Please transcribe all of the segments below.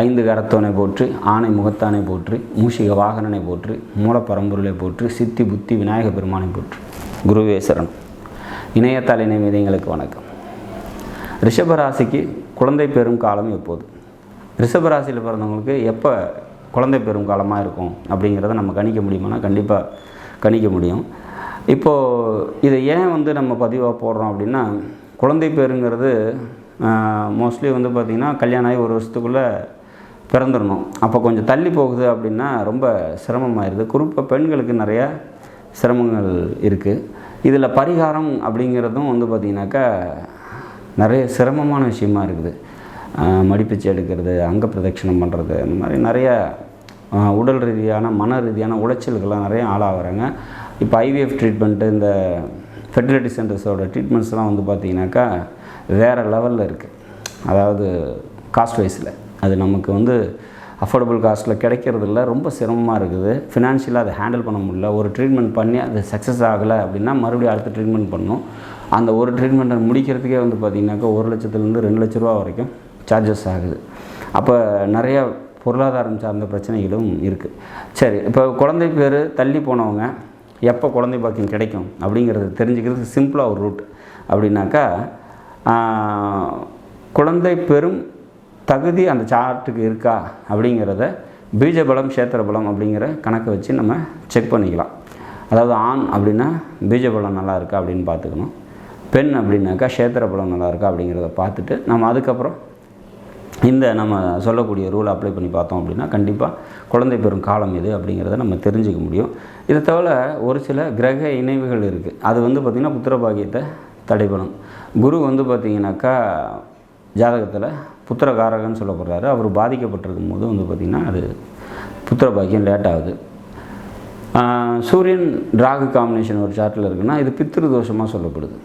ஐந்து கரத்தோனை போற்று ஆணை முகத்தானை போற்று மூஷிக வாகனனை போற்று மூலப்பரம்பொருளை போற்று சித்தி புத்தி விநாயக பெருமானை போற்று. குருவே இணையத்தால் இணைமீது எங்களுக்கு வணக்கம். ரிஷபராசிக்கு குழந்தை பெறும் காலம் எப்போது? ரிஷபராசியில் பிறந்தவங்களுக்கு எப்போ குழந்தை பெறும் காலமாக இருக்கும் அப்படிங்கிறத நம்ம கணிக்க முடியுமானா கண்டிப்பாக கணிக்க முடியும். இப்போது இதை ஏன் வந்து நம்ம பதிவாக போடுறோம் அப்படின்னா குழந்தை பேருங்கிறது மோஸ்ட்லி வந்து பார்த்திங்கன்னா கல்யாணம் ஆகி ஒரு வருஷத்துக்குள்ளே பிறந்துடணும். அப்போ கொஞ்சம் தள்ளி போகுது அப்படின்னா ரொம்ப சிரமமாயிருது. குறிப்பாக பெண்களுக்கு நிறையா சிரமங்கள் இருக்குது இதில் பரிகாரம் அப்படிங்கிறதும் வந்து பார்த்திங்கனாக்கா நிறைய சிரமமான விஷயமா இருக்குது. மடிப்பிச்சு எடுக்கிறது அங்க பிரதட்சணம் பண்ணுறது இந்த மாதிரி நிறைய உடல் ரீதியான மன ரீதியான உளைச்சல்கள்லாம் நிறைய ஆளாகிறாங்க. இப்போ ஐவிஎஃப் ட்ரீட்மெண்ட்டு இந்த ஃபெர்டிலிட்டி சென்டர்ஸோட ட்ரீட்மெண்ட்ஸ்லாம் வந்து பார்த்திங்கனாக்கா வேறு லெவலில் இருக்குது அதாவது காஸ்ட் வைஸில் அது நமக்கு வந்து அஃபோர்டபுள் காஸ்ட்டில் கிடைக்கிறது இல்லை ரொம்ப சிரமமாக இருக்குது. ஃபினான்ஷியலாக அதை ஹேண்டில் பண்ண முடியல. ஒரு ட்ரீட்மெண்ட் பண்ணி அது சக்ஸஸ் ஆகலை அப்படின்னா மறுபடியும் அடுத்த ட்ரீட்மெண்ட் பண்ணணும் அந்த ஒரு ட்ரீட்மெண்ட்டை முடிக்கிறதுக்கே வந்து பார்த்திங்கனாக்கா ஒரு லட்சத்துலேருந்து ரெண்டு லட்ச ரூபா வரைக்கும் சார்ஜஸ் ஆகுது. அப்போ நிறைய பொருளாதாரம் சார்ந்த பிரச்சனைகளும் இருக்குது சரி இப்போ குழந்தை பேர் தள்ளி போனவங்க எப்போ குழந்தை பாக்கியம் கிடைக்கும் அப்படிங்கிறது தெரிஞ்சுக்கிறதுக்கு சிம்பிளாக ஒரு ரூட் அப்படின்னாக்கா குழந்தை பெறும் தகுதி அந்த சார்ட்டுக்கு இருக்கா அப்படிங்கிறத பீஜபலம் பலம் அப்படிங்கிற கணக்கை வச்சு நம்ம செக் பண்ணிக்கலாம். அதாவது ஆண் அப்படின்னா பீஜபலம் நல்லா இருக்கா அப்படின்னு பார்த்துக்கணும். பெண் அப்படின்னாக்கா பலம் நல்லா இருக்கா அப்படிங்கிறத பார்த்துட்டு நம்ம அதுக்கப்புறம் இந்த நம்ம சொல்லக்கூடிய ரூலை அப்ளை பண்ணி பார்த்தோம் அப்படின்னா கண்டிப்பாக குழந்தை பெறும் காலம் எது அப்படிங்கிறத நம்ம தெரிஞ்சுக்க முடியும். இதை தவிர ஒரு சில கிரக இணைவுகள் இருக்குது அது வந்து பார்த்திங்கன்னா புத்திர பாக்கியத்தை தடைபடும் குரு வந்து பார்த்திங்கனாக்கா ஜாதகத்தில் புத்திரகாரகன்னு சொல்லப்படுறாரு அவர் பாதிக்கப்பட்டிருக்கும் போது வந்து பார்த்திங்கன்னா அது புத்திர பாக்கியம் லேட் ஆகுது. சூரியன் ராகு காம்பினேஷன் ஒரு சார்ட்டில் இருக்குன்னா இது பித்திரு தோஷமாக சொல்லப்படுது.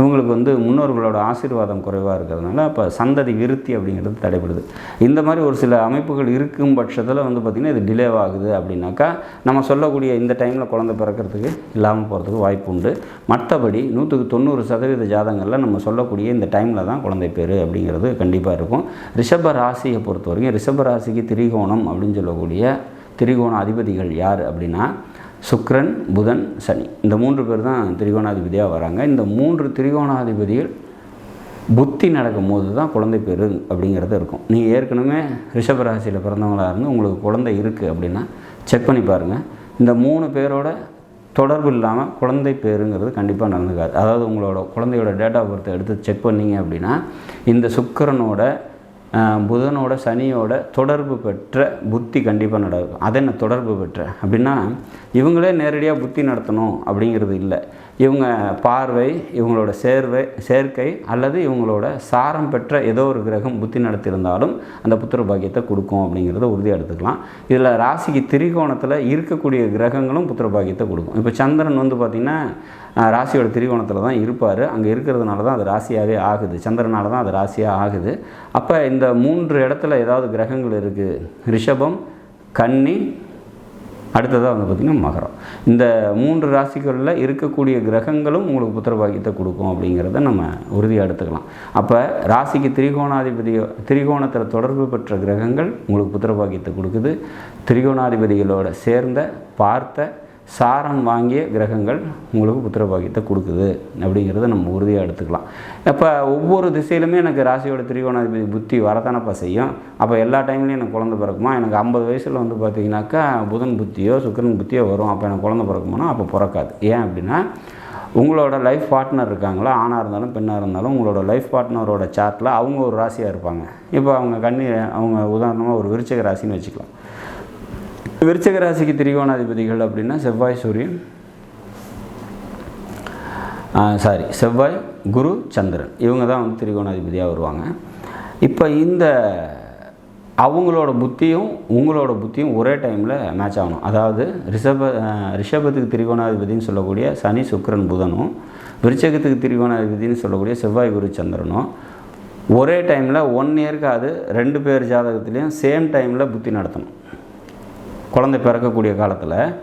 இவங்களுக்கு வந்து முன்னோர்களோட ஆசீர்வாதம் குறைவாக இருக்கிறதுனால அப்போ சந்ததி விருத்தி அப்படிங்கிறது தடைபடுது. இந்த மாதிரி ஒரு சில அமைப்புகள் இருக்கும் பட்சத்தில் வந்து பார்த்திங்கன்னா இது டிலே ஆகுது அப்படின்னாக்கா நம்ம சொல்லக்கூடிய இந்த டைமில் குழந்தை பிறக்கிறதுக்கு இல்லாமல் போகிறதுக்கு வாய்ப்பு உண்டு. மற்றபடி நூற்றுக்கு தொண்ணூறு சதவீத ஜாதகங்களில் நம்ம சொல்லக்கூடிய இந்த டைமில் தான் குழந்தை பேர் அப்படிங்கிறது கண்டிப்பாக இருக்கும். ரிஷப ராசியை பொறுத்த வரைக்கும் ரிஷப ராசிக்கு திரிகோணம் அப்படின்னு சொல்லக்கூடிய திரிகோண அதிபதிகள் யார் அப்படின்னா சுக்ரன் புதன் சனி. இந்த மூன்று பேர் தான் திரிகோணாதிபதியாக வராங்க. இந்த மூன்று திரிகோணாதிபதிகள் புத்தி நடக்கும் போது தான் குழந்தை பேர் அப்படிங்கிறது இருக்கும். நீங்கள் ஏற்கனவே ரிஷபராசியில் பிறந்தவங்களாக இருந்து உங்களுக்கு குழந்தை இருக்குது அப்படின்னா செக் பண்ணி பாருங்கள் இந்த மூணு பேரோட தொடர்பு இல்லாமல் குழந்தை பேருங்கிறது கண்டிப்பாக நடந்துக்காது. அதாவது உங்களோட குழந்தையோட டேட் ஆஃப் பர்த் எடுத்து செக் பண்ணீங்க அப்படின்னா இந்த சுக்கரனோட புதனோட சனியோட தொடர்பு பெற்ற புத்தி கண்டிப்பாக நடக்கும். அது என்ன தொடர்பு பெற்ற? அப்படின்னா இவங்களே நேரடியாக புத்தி நடத்தணும் அப்படிங்கிறது இல்லை. இவங்க பார்வை இவங்களோட சேர்வை சேர்க்கை அல்லது இவங்களோட சாரம் பெற்ற ஏதோ ஒரு கிரகம் புத்தி நடத்தியிருந்தாலும் அந்த புத்திர பாக்கியத்தை கொடுக்கும் அப்படிங்கிறத உறுதியாக எடுத்துக்கலாம். இதில் ராசிக்கு திரிகோணத்தில் இருக்கக்கூடிய கிரகங்களும் புத்திர பாக்கியத்தை கொடுக்கும். இப்போ சந்திரன் வந்து பார்த்திங்கன்னா ராசியோட திரிகோணத்தில் தான் இருப்பார். அங்கே இருக்கிறதுனால தான் அது ராசியாகவே ஆகுது. சந்திரனால தான் அது ராசியாக ஆகுது. அப்போ இந்த மூன்று இடத்துல ஏதாவது கிரகங்கள் இருக்குது ரிஷபம் கன்னி அடுத்ததாக வந்து பார்த்திங்கன்னா மகரம். இந்த மூன்று ராசிகளில் இருக்கக்கூடிய கிரகங்களும் உங்களுக்கு புத்திர பாக்கியத்தை கொடுக்கும் அப்படிங்கிறத நம்ம உறுதியாக எடுத்துக்கலாம். அப்போ ராசிக்கு திரிகோணாதிபதி திரிகோணத்தில் தொடர்பு பெற்ற கிரகங்கள் உங்களுக்கு புத்திர பாக்கியத்தை கொடுக்குது. திரிகோணாதிபதிகளோட சேர்ந்த பார்த்த சாரம் வாங்கிய கிரகங்கள் உங்களுக்கு புத்திர பாக்கியத்தை கொடுக்குது. அப்படிங்கிறத நம்ம உறுதியாக எடுத்துக்கலாம். இப்போ ஒவ்வொரு திசையிலுமே எனக்கு ராசியோட திரிகோணாதிபதி புத்தி வரதானப்பா செய்யும். அப்போ எல்லா டைம்லையும் எனக்கு குழந்தை பிறக்குமா? எனக்கு ஐம்பது வயசில் வந்து பார்த்தீங்கன்னாக்கா புதன் புத்தியோ சுக்கிரன் புத்தியோ வரும். அப்போ எனக்கு குழந்தை பிறக்குமானா? அப்போ பிறக்காது. ஏன் அப்படின்னா உங்களோட லைஃப் பார்ட்னர் இருக்காங்களா? ஆணாக இருந்தாலும் பெண்ணாக இருந்தாலும் உங்களோட லைஃப் பார்ட்னரோட சார்ட்டில் அவங்க ஒரு ராசியாக இருப்பாங்க. இப்போ அவங்க கண்ணி அவங்க உதாரணமாக ஒரு விருச்சக ராசின்னு வச்சுக்கலாம். விருச்சக ராசிக்கு திரிகோணாதிபதிகள் அப்படின்னா செவ்வாய் சூரியன். சாரி செவ்வாய் குரு சந்திரன். இவங்க தான் வந்து திரிகோணாதிபதியாக வருவாங்க. இப்போ இந்த அவங்களோட புத்தியும் உங்களோட புத்தியும் ஒரே டைமில் மேட்ச் ஆகணும். அதாவது ரிஷப ரிஷபத்துக்கு திரிகோணாதிபதினு சொல்லக்கூடிய சனி சுக்கரன் புதனும் விருச்சகத்துக்கு திரிகோணாதிபதினு சொல்லக்கூடிய செவ்வாய் குரு சந்திரனும் ஒரே டைமில் ஒன் இயருக்கு அது ரெண்டு பேர் ஜாதகத்துலேயும் சேம் டைமில் புத்தி நடத்தணும். குழந்தை பிறக்கக்கூடிய காலத்தில்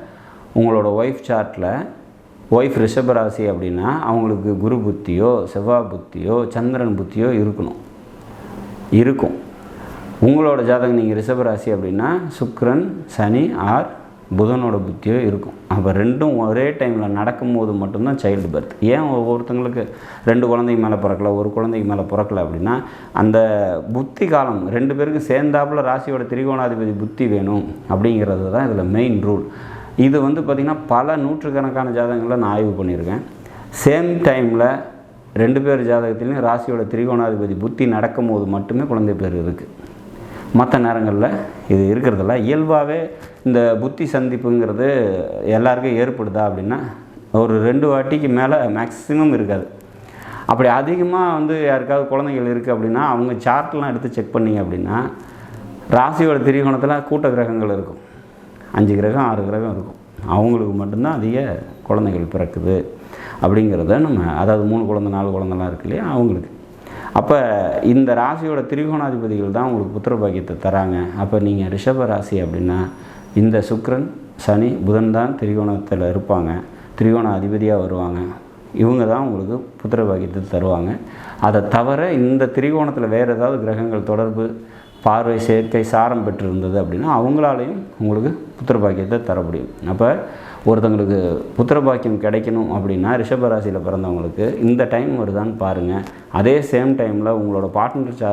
உங்களோட ஒய்ஃப் சார்ட்டில் ஒய்ஃப் ரிஷபராசி அப்படின்னா அவங்களுக்கு குரு புத்தியோ செவ்வாய் புத்தியோ சந்திரன் புத்தியோ இருக்கணும். இருக்கும். உங்களோட ஜாதகம் நீங்கள் ரிஷபராசி அப்படின்னா சுக்ரன் சனி ஆர் புதனோட புத்தியோ இருக்கும். அப்போ ரெண்டும் ஒரே டைமில் நடக்கும்போது மட்டும்தான் சைல்டு பர்த் ஏன் ஒவ்வொருத்தங்களுக்கு ரெண்டு குழந்தைக்கு மேலே பிறக்கல ஒரு குழந்தைக்கு மேலே பிறக்கல அப்படின்னா அந்த புத்தி காலம் ரெண்டு பேருக்கும் சேர்ந்தாப்புல ராசியோட திரிகோணாதிபதி புத்தி வேணும் அப்படிங்கிறது தான் இதில் மெயின் ரூல் இது வந்து பார்த்திங்கன்னா பல நூற்றுக்கணக்கான ஜாதகங்களை நான் ஆய்வு பண்ணியிருக்கேன். சேம் டைமில் ரெண்டு பேர் ஜாதகத்துலேயும் ராசியோட திரிகோணாதிபதி புத்தி நடக்கும்போது மட்டுமே குழந்தை பேர் இருக்குது மற்ற நேரங்களில் இது இருக்கிறதில்ல இயல்பாகவே இந்த புத்தி சந்திப்புங்கிறது எல்லாருக்கும் ஏற்படுதா அப்படின்னா ஒரு ரெண்டு வாட்டிக்கு மேலே மேக்ஸிமம் இருக்காது. அப்படி அதிகமாக வந்து யாருக்காவது குழந்தைகள் இருக்குது அப்படின்னா அவங்க சார்ட்லாம் எடுத்து செக் பண்ணிங்க அப்படின்னா ராசியோட திரிகோணத்தில் கூட்ட கிரகங்கள் இருக்கும். அஞ்சு கிரகம் ஆறு கிரகம் இருக்கும். அவங்களுக்கு மட்டும்தான் அதிக குழந்தைகள் பிறக்குது அப்படிங்கிறத நம்ம அதாவது மூணு குழந்தை நாலு குழந்தைலாம் இருக்கு இல்லையா அவங்களுக்கு. அப்போ இந்த ராசியோட திரிகோணாதிபதிகள் தான் உங்களுக்கு புத்திர பாக்கியத்தை தராங்க. அப்போ நீங்கள் ரிஷப ராசி அப்படின்னா இந்த சுக்ரன் சனி புதன் தான் திரிகோணத்தில் இருப்பாங்க. திரிகோண அதிபதியாக வருவாங்க. இவங்க தான் உங்களுக்கு புத்திர பாக்கியத்தை தருவாங்க. அதை தவிர இந்த திரிகோணத்தில் வேறு ஏதாவது கிரகங்கள் தொடர்பு பார்வை சேர்க்கை சாரம் பெற்றிருந்தது அப்படின்னா அவங்களாலையும் உங்களுக்கு புத்திர பாக்கியத்தை தர முடியும். அப்போ ஒருத்தங்களுக்கு புத்திர பாக்கியம் கிடைக்கணும் அப்படின்னா ரிஷபராசியில் பிறந்தவங்களுக்கு இந்த டைம் வருதான்னு பாருங்கள் அதே சேம் டைமில் உங்களோட பார்ட்னர் சா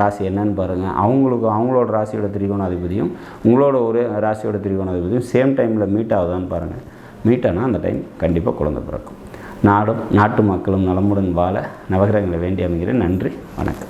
ராசி என்னன்னு பாருங்கள் அவங்களுக்கு அவங்களோட ராசியோட திரிகோணாதிபதியும் உங்களோட ஒரு ராசியோட திரிகோணாதிபதியும் சேம் டைமில் மீட் ஆகுதான்னு பாருங்கள் மீட் ஆனால் அந்த டைம் கண்டிப்பாக குழந்தை பிறக்கும். நாடும் நாட்டு மக்களும் நலமுடன் வாழ நவகிரகங்களை வேண்டி அமைகிறேன். நன்றி வணக்கம்.